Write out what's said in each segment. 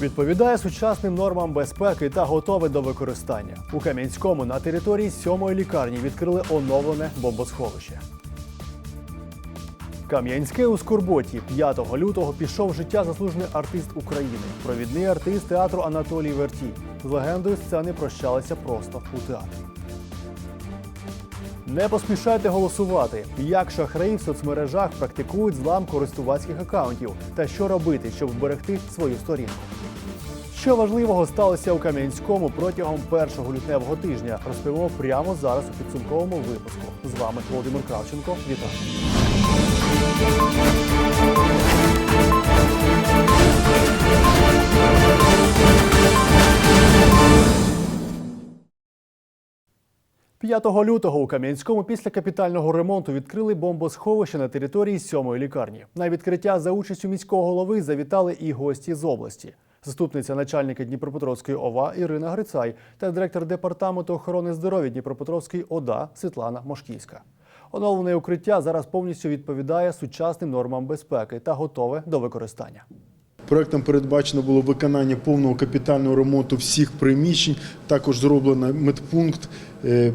Відповідає сучасним нормам безпеки та готове до використання. У Кам'янському на території сьомої лікарні відкрили оновлене бомбосховище. Кам'янське у Скорботі 5 лютого пішов життя заслужений артист України, провідний артист театру Анатолій Вертій. З легендою сцени прощалися просто у театрі. Не поспішайте голосувати, як шахраї в соцмережах практикують злам користувацьких акаунтів та що робити, щоб вберегти свою сторінку. Що важливого сталося у Кам'янському протягом першого лютневого тижня, розповімо прямо зараз у підсумковому випуску. З вами Володимир Кравченко. Вітаю! «5 лютого у Кам'янському після капітального ремонту відкрили бомбосховище на території сьомої лікарні. На відкриття за участю міського голови завітали і гості з області. Заступниця начальника Дніпропетровської ОВА Ірина Грицай та директор департаменту охорони здоров'я Дніпропетровської ОДА Світлана Мошківська. Оновлене укриття зараз повністю відповідає сучасним нормам безпеки та готове до використання. Проектом передбачено було виконання повного капітального ремонту всіх приміщень. Також зроблено медпункт,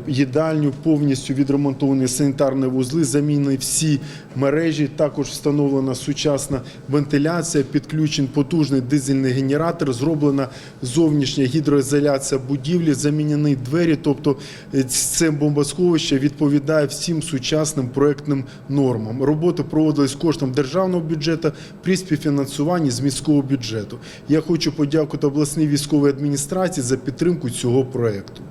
їдальню, повністю відремонтовані санітарні вузли, замінені всі мережі. Також встановлена сучасна вентиляція, підключен потужний дизельний генератор, зроблена зовнішня гідроізоляція будівлі, замінені двері. Тобто е, це бомбосховище відповідає всім сучасним проектним нормам. Роботи проводились коштом державного бюджету при співфінансуванні з міського бюджету. Я хочу подякувати обласній військовій адміністрації за підтримку цього проекту.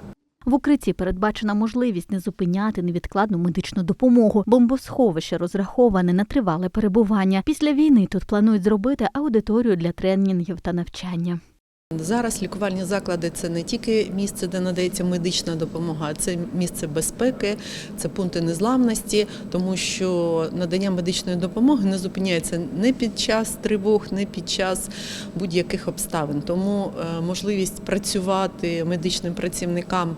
В укритті передбачена можливість не зупиняти невідкладну медичну допомогу. Бомбосховище розраховане на тривале перебування. Після війни тут планують зробити аудиторію для тренінгів та навчання. Зараз лікувальні заклади це не тільки місце, де надається медична допомога, а це місце безпеки, це пункти незламності, тому що надання медичної допомоги не зупиняється не під час тривог, не під час будь-яких обставин. Тому е, можливість працювати медичним працівникам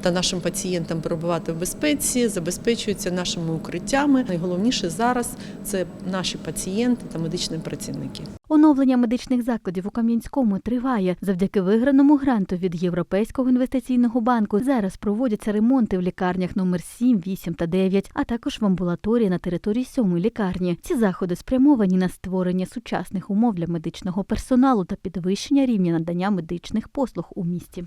та нашим пацієнтам перебувати в безпеці забезпечується нашими укриттями. Найголовніше зараз це наші пацієнти та медичні працівники. Оновлення медичних закладів у Кам'янському триває завдяки виграному гранту від Європейського інвестиційного банку. Зараз проводяться ремонти в лікарнях номер 7, 8 та 9, а також в амбулаторії на території сьомої лікарні. Ці заходи спрямовані на створення сучасних умов для медичного персоналу та підвищення рівня надання медичних послуг у місті.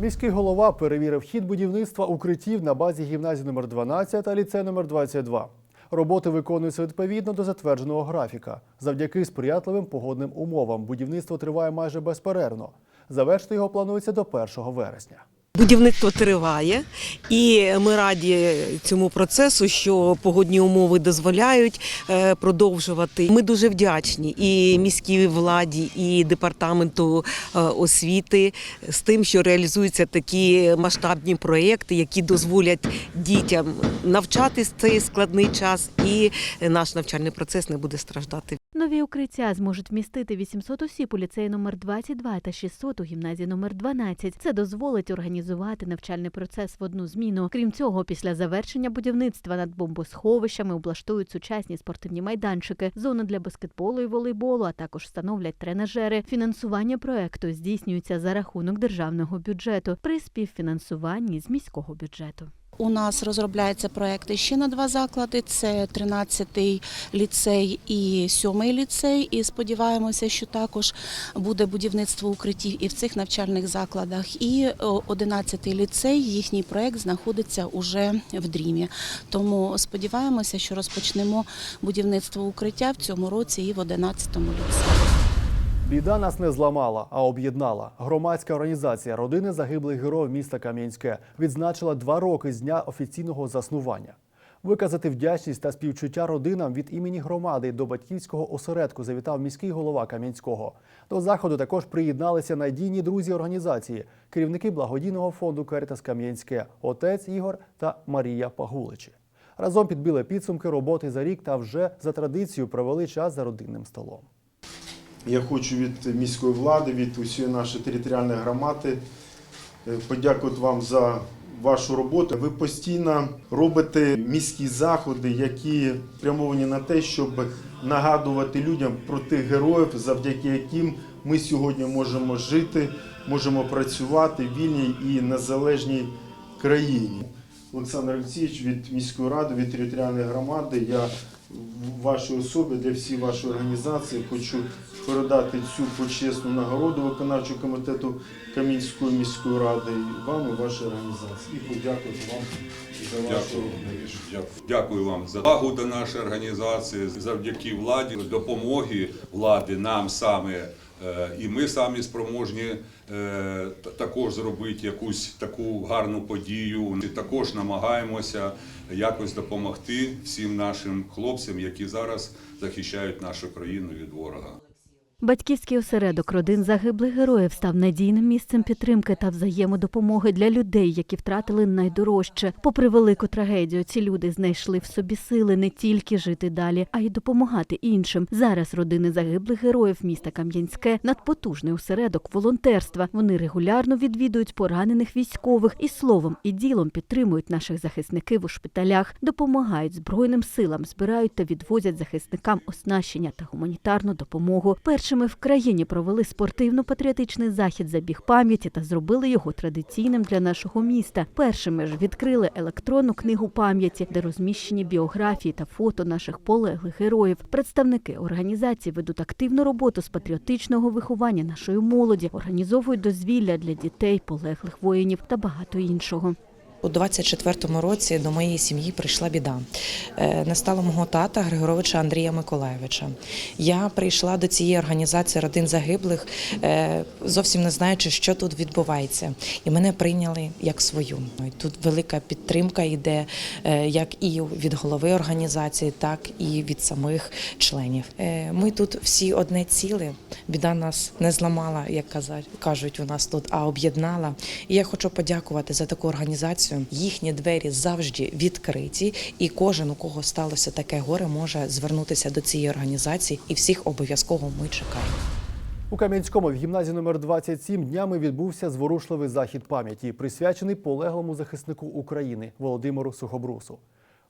Міський голова перевірив хід будівництва укриттів на базі гімназії номер 12 та ліцею номер 22. Роботи виконуються відповідно до затвердженого графіка. Завдяки сприятливим погодним умовам будівництво триває майже безперервно. Завершити його планується до 1 вересня. Будівництво триває, і ми раді цьому процесу, що погодні умови дозволяють е, продовжувати. Ми дуже вдячні і міській владі, і департаменту е, освіти з тим, що реалізуються такі масштабні проекти, які дозволять дітям навчатись цей складний час, і наш навчальний процес не буде страждати. Нові укриття зможуть вмістити 800 осіб у ліцеї номер 22 та 600 у гімназії номер 12. Це дозволить організувати навчальний процес в одну зміну. Крім цього, після завершення будівництва над бомбосховищами облаштують сучасні спортивні майданчики, зони для баскетболу і волейболу, а також встановлять тренажери. Фінансування проекту здійснюється за рахунок державного бюджету при співфінансуванні з міського бюджету. У нас розробляються проекти ще на два заклади: це 13-й ліцей і 7-й ліцей. І сподіваємося, що також буде будівництво укриттів і в цих навчальних закладах. І о, 11-й ліцей, їхній проект знаходиться уже в Дрімі. Тому сподіваємося, що розпочнемо будівництво укриття в цьому році і в 11-му ліцеї. Біда нас не зламала, а об'єднала. Громадська організація родини загиблих героїв міста Кам'янське відзначила два роки з дня офіційного заснування. Виказати вдячність та співчуття родинам від імені громади до батьківського осередку завітав міський голова Кам'янського. До заходу також приєдналися надійні друзі організації, керівники благодійного фонду Карітас Кам'янське, отець Ігор та Марія Пагуличі. Разом підбили підсумки роботи за рік та вже за традицією провели час за родинним столом. Я хочу від міської влади, від усієї нашої територіальної громади е, подякувати вам за вашу роботу. Ви постійно робите міські заходи, які спрямовані на те, щоб нагадувати людям про тих героїв, завдяки яким ми сьогодні можемо жити, можемо працювати в вільній і незалежній країні. Олександр Олексійович від міської ради, від територіальної громади. Я вашій особі для всієї вашої організації хочу передати цю почесну нагороду виконавчого комітету Кам'янської міської ради і вам і вашій організації. І подякувати вам за вашу Дякую. Дякую. Дякую вам за увагу до нашої організації. Завдяки владі, допомоги влади нам саме. е, І ми самі спроможні е, також зробити якусь таку гарну подію. Також намагаємося якось допомогти всім нашим хлопцям, які зараз захищають нашу країну від ворога. Батьківський осередок родин загиблих героїв став надійним місцем підтримки та взаємодопомоги для людей, які втратили найдорожче. Попри велику трагедію, ці люди знайшли в собі сили не тільки жити далі, а й допомагати іншим. Зараз родини загиблих героїв міста Кам'янське надпотужний осередок волонтерства. Вони регулярно відвідують поранених військових і словом і ділом підтримують наших захисників у шпиталях, допомагають збройним силам, збирають та відвозять захисникам оснащення та гуманітарну допомогу. Першими в країні провели спортивно-патріотичний захід забіг пам'яті та зробили його традиційним для нашого міста. Першими ж відкрили електронну книгу пам'яті, де розміщені біографії та фото наших полеглих героїв. Представники організації ведуть активну роботу з патріотичного виховання нашої молоді, організовують дозвілля для дітей, полеглих воїнів та багато іншого. У 24-му році до моєї сім'ї прийшла біда. Не стало мого тата Григоровича Андрія Миколаєвича. Я прийшла до цієї організації родин загиблих, е, зовсім не знаючи, що тут відбувається. І мене прийняли як свою. Тут велика підтримка йде е, як і від голови організації, так і від самих членів. Е, Ми тут всі одне ціле. Біда нас не зламала, як кажуть у нас тут, а об'єднала. І я хочу подякувати за таку організацію. Їхні двері завжди відкриті, і кожен, у кого сталося таке горе, може звернутися до цієї організації, і всіх обов'язково ми чекаємо. У Кам'янському в гімназії номер 27 днями відбувся зворушливий захід пам'яті, присвячений полеглому захиснику України Володимиру Сухобрусу.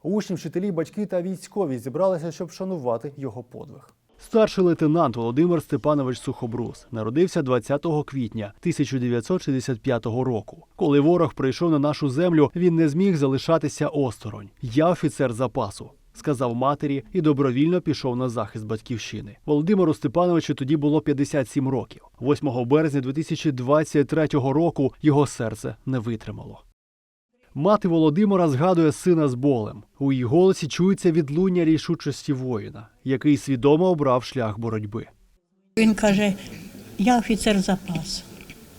Учні, вчителі, батьки та військові зібралися, щоб вшанувати його подвиг. Старший лейтенант Володимир Степанович Сухобрус народився 20 квітня 1965 року. Коли ворог прийшов на нашу землю, він не зміг залишатися осторонь. Я офіцер запасу. Сказав матері і добровільно пішов на захист батьківщини. Володимиру Степановичу тоді було 57 років. 8 березня 2023 року його серце не витримало. Мати Володимира згадує сина з болем. У її голосі чується відлуння рішучості воїна, який свідомо обрав шлях боротьби. Він каже, я офіцер запасу.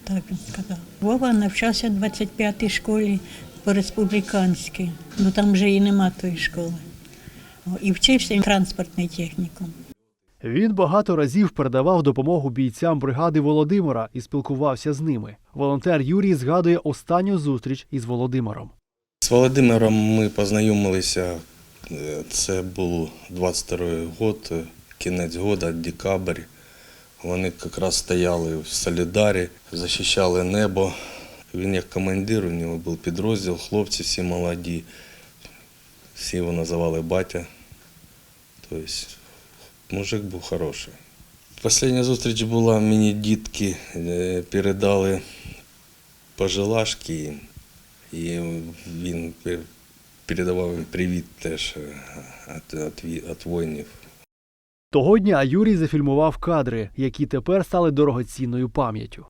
Так він сказав. Вова навчався в 25-й школі по республіканській. Ну там вже і нема тої школи. І вчився транспортний технікум. Він багато разів передавав допомогу бійцям бригади Володимира і спілкувався з ними. Волонтер Юрій згадує останню зустріч із Володимиром. З Володимиром ми познайомилися. е, Це був 22 год, е, кінець года, декабрь. Вони якраз стояли в Солідарі, захищали небо. Він як командир, у нього був підрозділ, хлопці всі молоді. Всі його називали батя. Тобто мужик був хороший. Остання зустріч була, мені дітки е, передали пожелашки їм. І він пер- передавав їм привіт теж від воїнів. Того дня Юрій зафільмував кадри, які тепер стали дорогоцінною пам'яттю.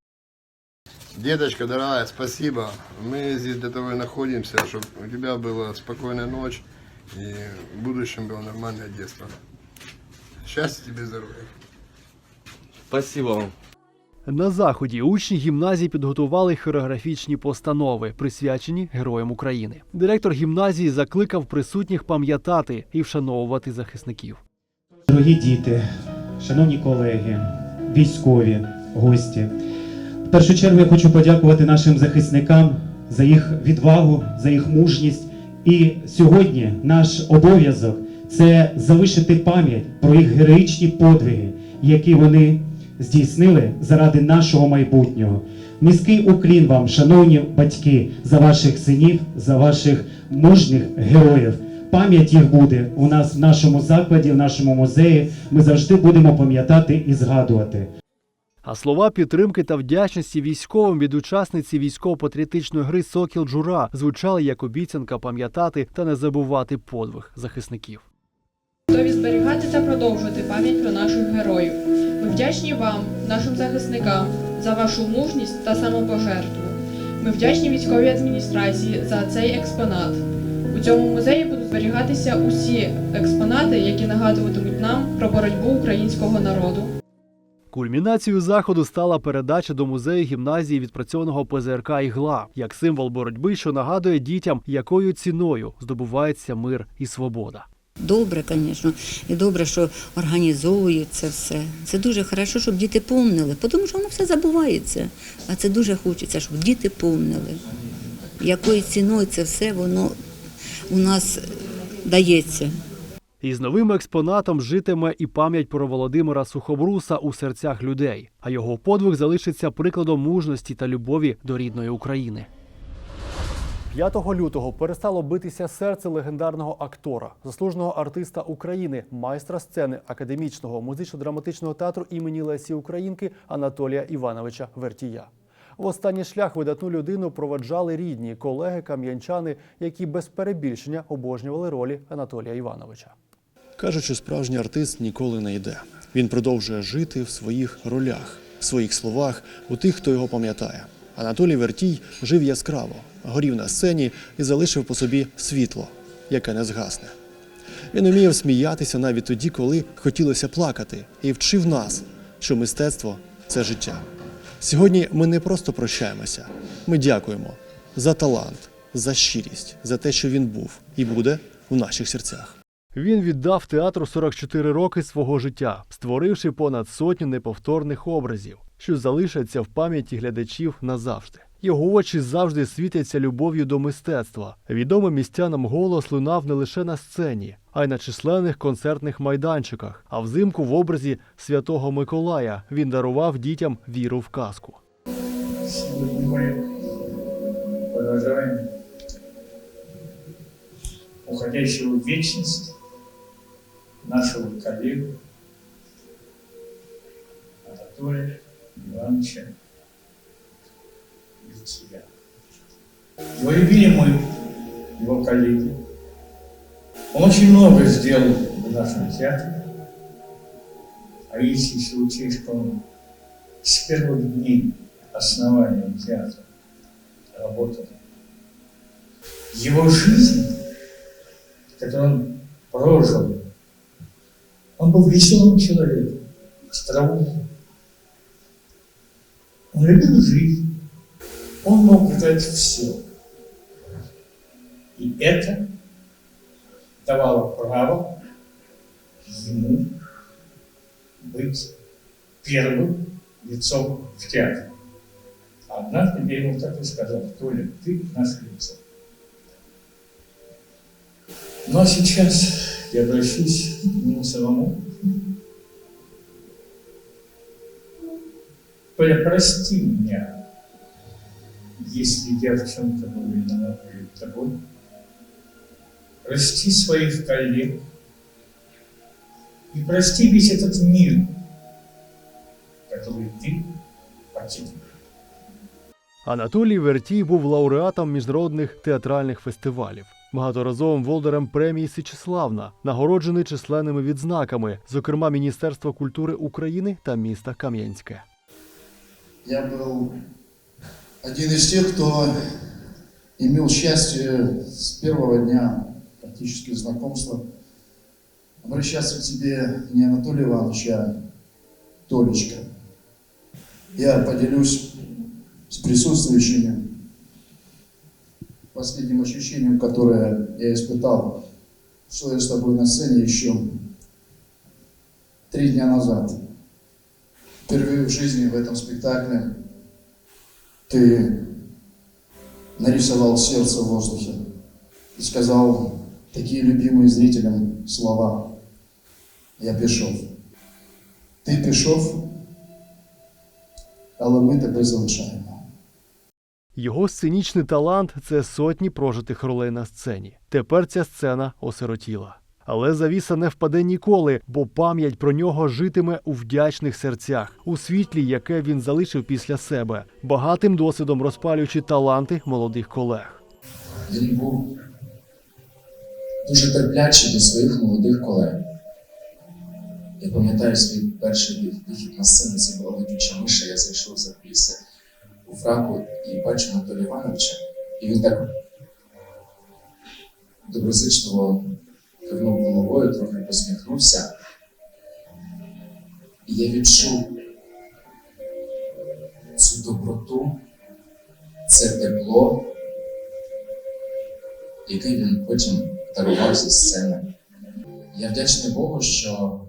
Деточка, дорогая, спасибо. Мы здесь для того и находимся, чтобы у тебя была спокойная ночь и в будущем было нормальное детство. Счастья тебе, здоровья. Спасибо вам. На заході учні гімназії підготували хореографічні постанови, присвячені героям України. Директор гімназії закликав присутніх пам'ятати і вшановувати захисників. Дорогі діти, шановні колеги, військові, гості. В першу чергу я хочу подякувати нашим захисникам за їх відвагу, за їх мужність. І сьогодні наш обов'язок це залишити пам'ять про їх героїчні подвиги, які вони здійснили заради нашого майбутнього. Низький уклін вам, шановні батьки, за ваших синів, за ваших мужніх героїв. Пам'ять їх буде у нас в нашому закладі, в нашому музеї. Ми завжди будемо пам'ятати і згадувати. А слова підтримки та вдячності військовим від учасниці військово-патріотичної гри Сокіл Джура звучали як обіцянка пам'ятати та не забувати подвиг захисників. Зберігати та продовжувати пам'ять про наших героїв. Ми вдячні вам, нашим захисникам, за вашу мужність та самопожертву. Ми вдячні військовій адміністрації за цей експонат. У цьому музеї будуть зберігатися усі експонати, які нагадуватимуть нам про боротьбу українського народу. Кульмінацією заходу стала передача до музею гімназії відпрацьованого ПЗРК «Ігла» як символ боротьби, що нагадує дітям, якою ціною здобувається мир і свобода. Добре, звісно, і добре, що організовують це все. Це дуже хорошо, щоб діти помнили, тому що воно все забувається. А це дуже хочеться, щоб діти помнили, якою ціною це все воно у нас дається. Із новим експонатом житиме і пам'ять про Володимира Сухобруса у серцях людей, а його подвиг залишиться прикладом мужності та любові до рідної України. 5 лютого перестало битися серце легендарного актора, заслуженого артиста України, майстра сцени академічного музично-драматичного театру імені Лесі Українки Анатолія Івановича Вертія. В останній шлях видатну людину проведжали рідні, колеги, кам'янчани, які без перебільшення обожнювали ролі Анатолія Івановича. Кажуть, що справжній артист ніколи не йде. Він продовжує жити в своїх ролях, в своїх словах, у тих, хто його пам'ятає. Анатолій Вертій жив яскраво, горів на сцені і залишив по собі світло, яке не згасне. Він уміяв сміятися навіть тоді, коли хотілося плакати, і вчив нас, що мистецтво це життя. Сьогодні ми не просто прощаємося, ми дякуємо за талант, за щирість, за те, що він був і буде у наших серцях. Він віддав театру 44 роки свого життя, створивши понад сотню неповторних образів, що залишаться в пам'яті глядачів назавжди. Його очі завжди світяться любов'ю до мистецтва. Відомий містянам голос лунав не лише на сцені, а й на численних концертних майданчиках. А взимку в образі святого Миколая він дарував дітям віру в казку. Сегодня мы провожаем уходящего в вечность нашего коллегу Анатолия Ивановича Вития. Его любимый его коллеги. Он очень много сделал в нашем театре. А если учесть, что он с первых дней основания театра работал. Его жизнь, которую он прожил, он был веселым человеком, остроумным. Он любил жизнь. Он мог дать все. И это давало право ему быть первым лицом в театре. Однажды я ему так и сказал, Толя, ты наше лицо. Ну а сейчас я обращусь к нему самому. Толя, прости меня, если я в чем-то был виноват перед тобой. Прости своих коллег. И прости весь этот мир, который ты покинул. Анатолій Вертій був лауреатом міжнародних театральних фестивалів, багаторазовим володарем премії Січеславна, нагороджений численними відзнаками, зокрема Міністерства культури України та міста Кам'янське. Я был один из тех, кто имел счастье с первого дня практически знакомства обращаться к тебе не Анатолий Иванович, а Толечка. Я поделюсь с присутствующими последним ощущением, которое я испытал, стоя с тобой на сцене еще три дня назад. Впервые в жизни в этом спектакле ты нарисовал сердце в воздухе и сказал такие любимые зрителям слова «Я пішов». Ти пішов, але ми тебе залишаємо. Його сценічний талант це сотні прожитих ролей на сцені. Тепер ця сцена осиротіла. Але завіса не впаде ніколи, бо пам'ять про нього житиме у вдячних серцях, у світлі, яке він залишив після себе, багатим досвідом розпалюючи таланти молодих колег. Він був дуже терплячий до своїх молодих колег. Я пам'ятаю свій перший вихід на сцену, це була летюча миша, я зайшов за піси у фраку і бачу Анатолія Івановича, і він так доброзичливо кивнув головою, трохи посміхнувся. І я відчув цю доброту, це тепло, яке він потім дарував зі сцени. Я вдячний Богу, що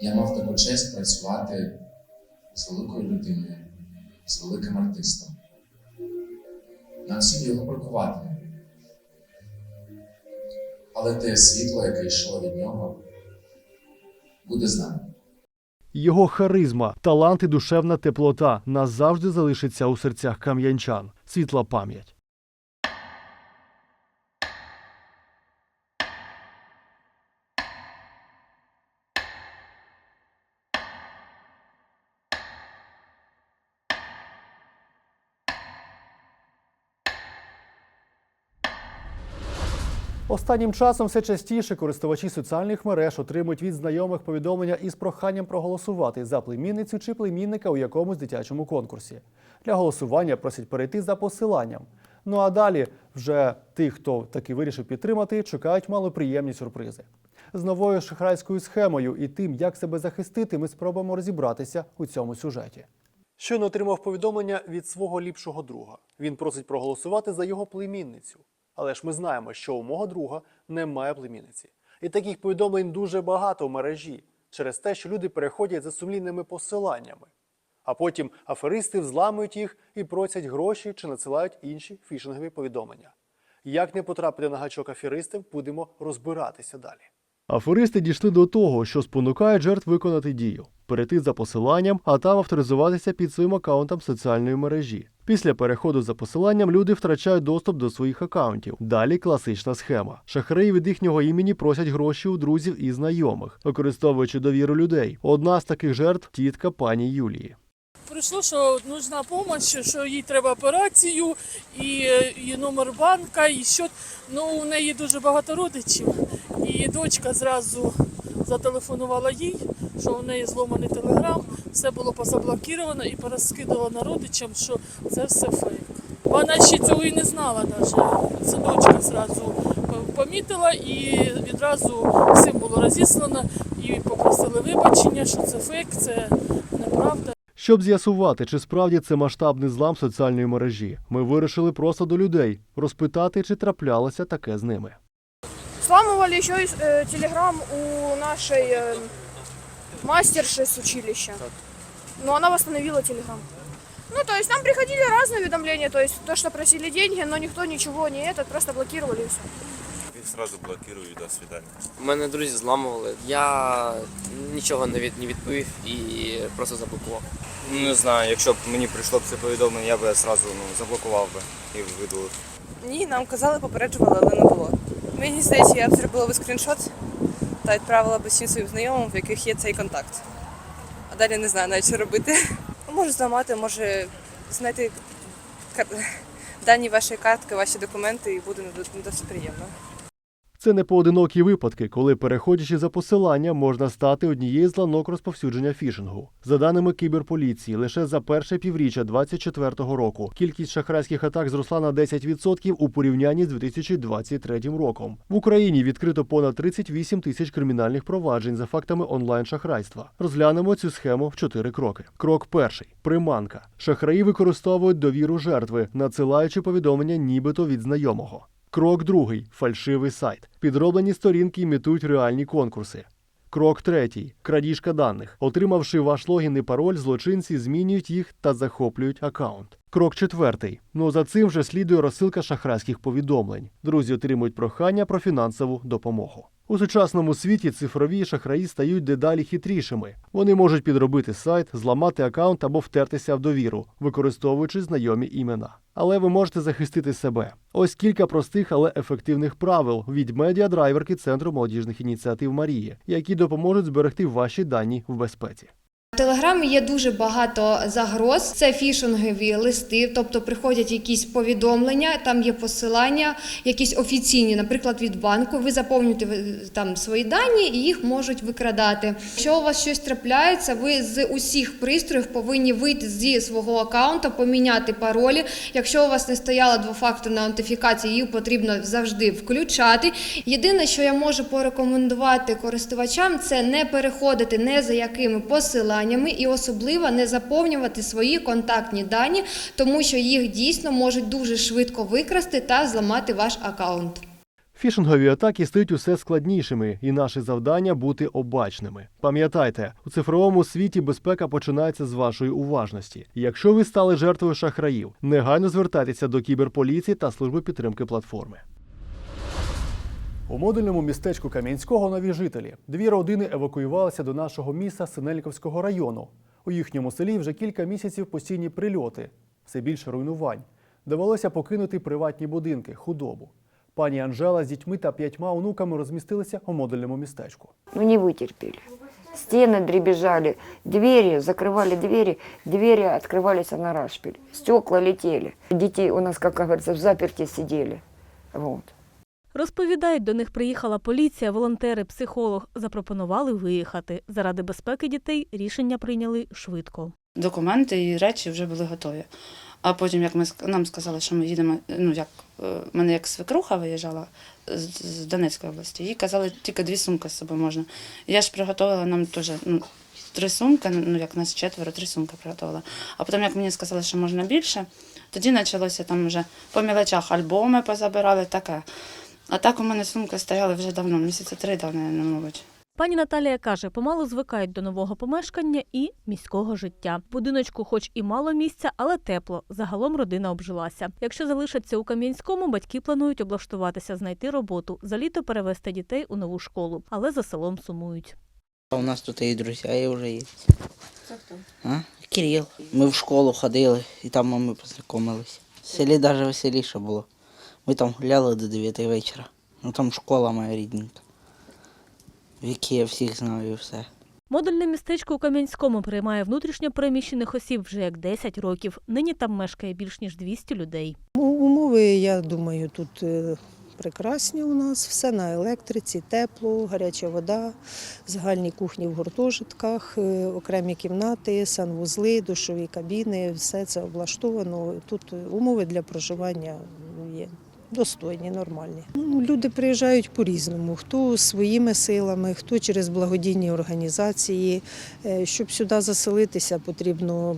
я мав таку честь працювати з великою людиною, з великим артистом. Нам всім його бракувати. Але те світло, яке йшло від нього, буде з нами. Його харизма, талант і душевна теплота назавжди залишиться у серцях кам'янчан. Світла пам'ять. Останнім часом все частіше користувачі соціальних мереж отримують від знайомих повідомлення із проханням проголосувати за племінницю чи племінника у якомусь дитячому конкурсі. Для голосування просять перейти за посиланням. Ну а далі вже тих, хто таки вирішив підтримати, чекають малоприємні сюрпризи. З новою шахрайською схемою і тим, як себе захистити, ми спробуємо розібратися у цьому сюжеті. Щойно отримав повідомлення від свого ліпшого друга. Він просить проголосувати за його племінницю. Але ж ми знаємо, що у мого друга немає племінниці. І таких повідомлень дуже багато в мережі через те, що люди переходять за сумлінними посиланнями. А потім аферисти взламують їх і просять гроші чи надсилають інші фішингові повідомлення. Як не потрапити на гачок аферистів, будемо розбиратися далі. Аферисти дійшли до того, що спонукають жертв виконати дію, перейти за посиланням, а там авторизуватися під своїм аккаунтом соціальної мережі. Після переходу за посиланням люди втрачають доступ до своїх аккаунтів. Далі класична схема. Шахраї від їхнього імені просять гроші у друзів і знайомих, використовуючи довіру людей. Одна з таких жертв тітка пані Юлії. Прийшло, що нужна допомога, що їй треба операцію, і, і номер банка, і що. Ну, у неї дуже багато родичів. І дочка зразу зателефонувала їй, що у неї зломаний телеграм, все було позаблокіровано і порозкидувано родичам, що це все фейк. Вона ще цього і не знала навіть. Це дочка зразу помітила і відразу всім було розіслано і попросили вибачення, що це фейк, це неправда. Щоб з'ясувати, чи справді це масштабний злам соціальної мережі, ми вирішили просто до людей розпитати, чи траплялося таке з ними. Взламывали еще и э, телеграм у нашей э, мастерши с училища. Но она восстановила телеграм. Ну, то есть нам приходили разные уведомления, то есть то, что просили деньги, но никто ничего не этот, просто блокировали и все. Він сразу блокирую до свидання. У мене друзі зламували. Я нічого не від не відповів і просто заблокував. Ну, Не знаю, якщо б мені прийшло б це повідомлення, я б одразу ну, заблокував би і видалив. Ні, нам казали, попереджували, але не було. Мені здається, я б зробила би скріншот та відправила б всім своїм знайомим, в яких є цей контакт. А далі не знаю навіть що робити. Може зламати, може знайти кар- дані вашої картки, ваші документи і буде не досить приємно. Це не поодинокі випадки, коли, переходячи за посилання, можна стати однією з ланок розповсюдження фішингу. За даними кіберполіції, лише за перше півріччя 2024 року кількість шахрайських атак зросла на 10% у порівнянні з 2023 роком. В Україні відкрито понад 38 тисяч кримінальних проваджень за фактами онлайн-шахрайства. Розглянемо цю схему в чотири кроки. Крок перший приманка. Шахраї використовують довіру жертви, надсилаючи повідомлення нібито від знайомого. Крок другий фальшивий сайт. Підроблені сторінки імітують реальні конкурси. Крок третій крадіжка даних. Отримавши ваш логін і пароль, злочинці змінюють їх та захоплюють аккаунт. Крок четвертий. Ну за цим вже слідує розсилка шахрайських повідомлень. Друзі отримують прохання про фінансову допомогу. У сучасному світі цифрові шахраї стають дедалі хитрішими. Вони можуть підробити сайт, зламати аккаунт або втертися в довіру, використовуючи знайомі імена. Але ви можете захистити себе. Ось кілька простих, але ефективних правил від медіадрайверки Центру молодіжних ініціатив Марії, які допоможуть зберегти ваші дані в безпеці. В Телеграмі є дуже багато загроз. Це фішингові листи, тобто приходять якісь повідомлення, там є посилання, якісь офіційні, наприклад, від банку. Ви заповнюєте е, там свої дані і їх можуть викрадати. Якщо у вас щось трапляється, ви з усіх пристроїв повинні вийти зі свого аккаунта, поміняти паролі. Якщо у вас не стояла двофакторна аутентифікація, її потрібно завжди включати. Єдине, що я можу порекомендувати користувачам, це не переходити не за якими посиланнями і особливо не заповнювати свої контактні дані, тому що їх дійсно можуть дуже швидко викрасти та зламати ваш аккаунт. Фішингові атаки стають усе складнішими, і наше завдання бути обачними. Пам'ятайте, у цифровому світі безпека починається з вашої уважності. Якщо ви стали жертвою шахраїв, негайно звертайтеся до кіберполіції та служби підтримки платформи. У модульному містечку Кам'янського нові жителі. Дві родини евакуювалися до нашого міста Синельковського району. У їхньому селі вже кілька місяців постійні прильоти, все більше руйнувань. Довелося покинути приватні будинки, худобу. Пані Анжела з дітьми та п'ятьма онуками розмістилися у модульному містечку. Мы не вытерпели. Стены дребезжали, двери, закрывали двери, двери открывались на рашпиль, стекла летели. Детей у нас, как говорится, в заперти сидели. Вот. Розповідають, до них приїхала поліція, волонтери, психолог. Запропонували виїхати. Заради безпеки дітей рішення прийняли швидко. Документи і речі вже були готові. А потім, як ми нам сказали, що ми їдемо, ну як е, мене як свекруха виїжджала з Донецької області, їй казали, тільки дві сумки з собою можна. Я ж приготувала нам теж ну, три сумки, ну як нас четверо, три сумки приготувала. А потім, як мені сказали, що можна більше, тоді почалося там вже по мілочах альбоми позабирали, таке. А так у мене сумки стояли вже давно, місяці три давно, не мабуть. Пані Наталія каже, помалу звикають до нового помешкання і міського життя. В будиночку, хоч і мало місця, але тепло. Загалом родина обжилася. Якщо залишаться у Кам'янському, батьки планують облаштуватися, знайти роботу, за літо перевести дітей у нову школу, але за селом сумують. У нас тут і друзі вже є. А? Кирил. Ми в школу ходили і там ми познайомилися. В селі навіть веселіше було. Ми там гуляли до 9 вечора. Ну там школа моя рідненька. В якій я всіх знаю і все. Модульне містечко у Кам'янському приймає внутрішньо переміщених осіб вже як 10 років. Нині там мешкає більш ніж 200 людей. Ну, Умови, я думаю, тут е, прекрасні у нас. Все на електриці, тепло, гаряча вода, загальні кухні в гуртожитках, е, окремі кімнати, санвузли, душові кабіни. Все це облаштовано. Тут умови для проживання ну, є. Достойні, нормальні. Ну, люди приїжджають по-різному. Хто своїми силами, хто через благодійні організації. Е, Щоб сюди заселитися, потрібно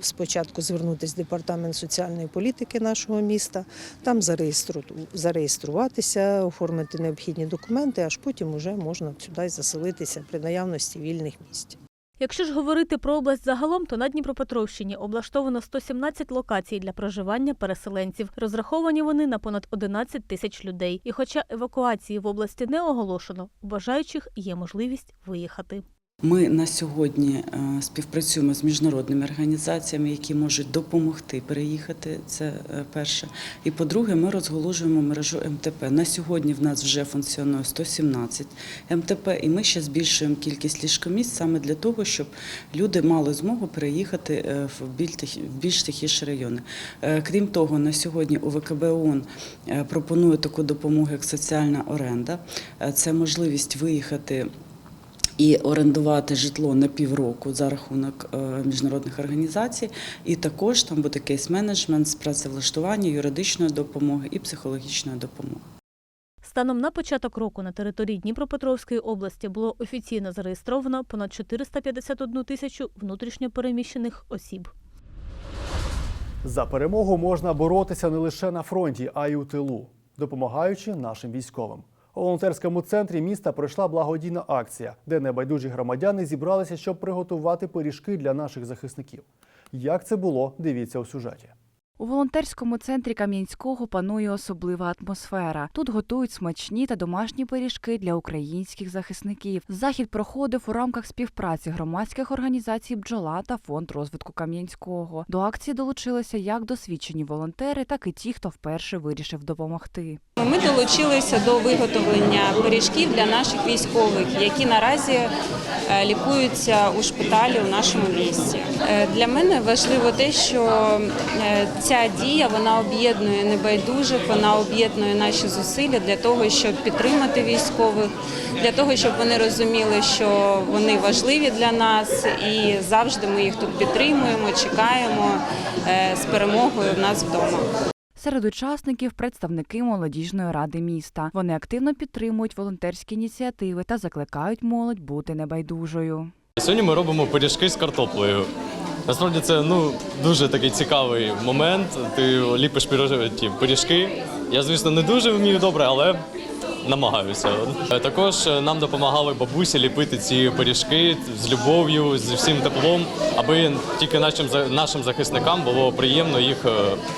спочатку звернутися в департамент соціальної політики нашого міста, там зареєстру- зареєструватися, оформити необхідні документи, аж потім вже можна сюди заселитися при наявності вільних місць. Якщо ж говорити про область загалом, то на Дніпропетровщині облаштовано 117 локацій для проживання переселенців. Розраховані вони на понад 11 тисяч людей. І хоча евакуації в області не оголошено, у бажаючих є можливість виїхати. Ми на сьогодні е, співпрацюємо з міжнародними організаціями, які можуть допомогти переїхати. Це е, перше. І по-друге, ми розголошуємо мережу МТП. На сьогодні в нас вже функціонує 117 МТП, і ми ще збільшуємо кількість ліжкомісць саме для того, щоб люди мали змогу переїхати е, в більш тихіші райони. Крім того, на сьогодні УВКБ ООН пропонує таку допомогу, як соціальна оренда. Це можливість виїхати і орендувати житло на півроку за рахунок е, міжнародних організацій. І також там буде кейс-менеджмент з працевлаштування, юридичної допомоги і психологічної допомоги. Станом на початок року на території Дніпропетровської області було офіційно зареєстровано понад 451 тисячу внутрішньо переміщених осіб. За перемогу можна боротися не лише на фронті, а й у тилу, допомагаючи нашим військовим. У волонтерському центрі міста пройшла благодійна акція, де небайдужі громадяни зібралися, щоб приготувати пиріжки для наших захисників. Як це було, дивіться у сюжеті. У волонтерському центрі Кам'янського панує особлива атмосфера. Тут готують смачні та домашні пиріжки для українських захисників. Захід проходив у рамках співпраці громадських організацій Бджола та фонд розвитку Кам'янського. До акції долучилися як досвідчені волонтери, так і ті, хто вперше вирішив допомогти. Ми долучилися до виготовлення пиріжків для наших військових, які наразі е, лікуються у шпиталі у нашому місті. Е, Для мене важливо те, що е, ця дія вона об'єднує небайдужих, вона об'єднує наші зусилля для того, щоб підтримати військових, для того, щоб вони розуміли, що вони важливі для нас, і завжди ми їх тут підтримуємо, чекаємо е, з перемогою в нас вдома. Серед учасників представники молодіжної ради міста. Вони активно підтримують волонтерські ініціативи та закликають молодь бути небайдужою. Сьогодні ми робимо пиріжки з картоплею. Насправді це ну дуже такий цікавий момент. Ти ліпиш ті пиріжки. Я, звісно, не дуже вмію добре, але намагаюся. Е, Також е, нам допомагали бабусі ліпити ці пиріжки з любов'ю, з всім теплом, аби тільки нашим нашим захисникам було приємно їх е,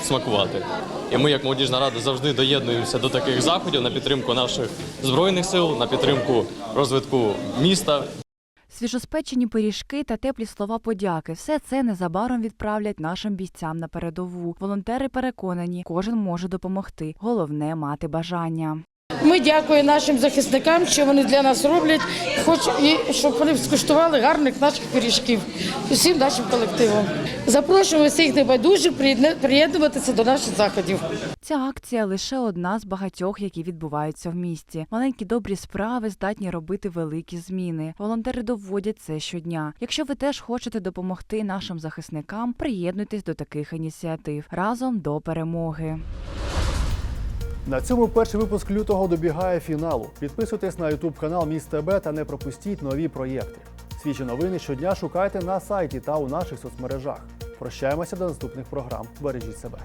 смакувати. І ми, як молодіжна рада, завжди доєднуємося до таких заходів на підтримку наших збройних сил, на підтримку розвитку міста. Свіжоспечені пиріжки та теплі слова подяки все це незабаром відправлять нашим бійцям на передову. Волонтери переконані, кожен може допомогти. Головне мати бажання. Ми дякуємо нашим захисникам, що вони для нас роблять, хоч і щоб вони скуштували гарних наших пиріжків усім нашим колективом. Запрошуємо всіх небайдужих приєднуватися до наших заходів. Ця акція лише одна з багатьох, які відбуваються в місті. Маленькі добрі справи здатні робити великі зміни. Волонтери доводять це щодня. Якщо ви теж хочете допомогти нашим захисникам, приєднуйтесь до таких ініціатив разом до перемоги. На цьому перший випуск лютого добігає фіналу. Підписуйтесь на YouTube канал Міст ТБ та не пропустіть нові проєкти. Свіжі новини щодня шукайте на сайті та у наших соцмережах. Прощаємося до наступних програм. Бережіть себе.